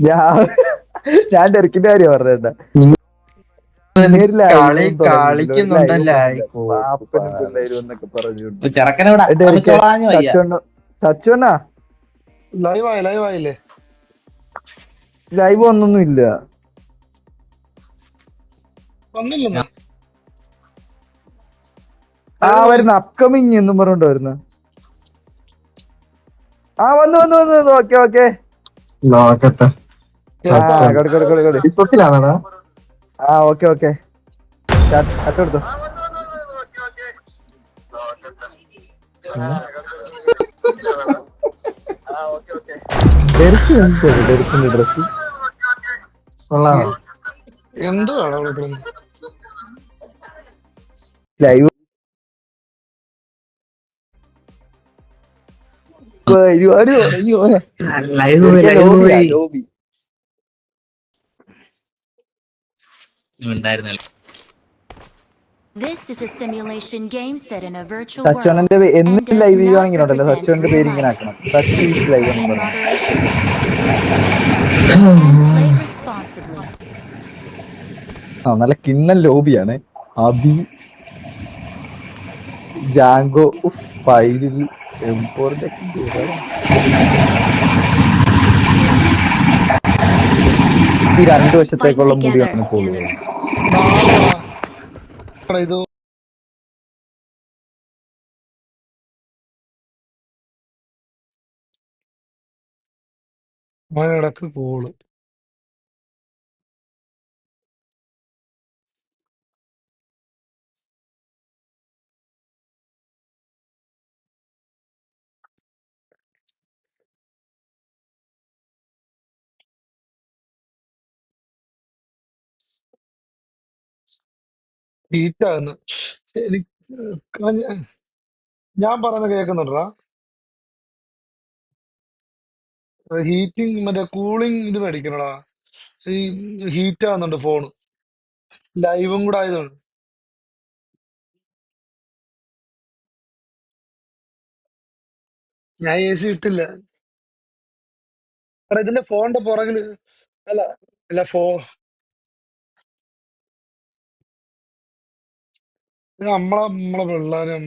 ഞാൻ ഞാൻ തിരക്കിന്റെ കാര്യം സച്ചുവണ്ണ ലൈവായി ലൈവായില്ലേ ലൈവ് ഒന്നൊന്നും ഇല്ല. ആ വരുന്ന അപ്കമിങ് എന്നും പറഞ്ഞോണ്ട് വരുന്ന. ആ വന്നു വന്നു വന്നു ഓക്കെ ഓക്കെ നോക്കട്ടെ ആ ഓക്കെ ഓക്കെ. ഡ്രസ് കൊള്ളാമോ എന്തുവാണ് ലൈവ് world. പേ- and എന്ന് does ലൈവ് ചെയ്യുവാണെങ്കിൽ ഉണ്ടല്ലോ real പേര് ഇങ്ങനെ ആക്കണം. സച്ചു ലൈവ് എന്ന് പറഞ്ഞു നല്ല കിണ്ണൻ ലോബിയാണ് അബി ജാങ്കോ ഉഫ്, ഒക്കെ ഇത് ഏതാ? ഈ രണ്ട് വശത്തേക്കുള്ള മുടിയാണ് പോകുന്നത് ഇത് അവനിടക്ക് കോൾ ഹീറ്റാകുന്നു എനിക്ക് ഞാൻ- ഞാൻ പറയുന്നത് കേൾക്കുന്നുണ്ടാ? ഹീറ്റിംഗ് മറ്റേ കൂളിംഗ് ഇത് മേടിക്കണടാ? ഈ ഹീറ്റ് ആകുന്നുണ്ട് ഫോൺ ലൈവും കൂടെ ആയതുകൊണ്ട്. ഞാൻ എ സി ഇട്ടില്ല. ഇതിന്റെ ഫോണിന്റെ പുറകിൽ അല്ല അല്ല ഫോ നമ്മളെ നമ്മളെ പിള്ളേരും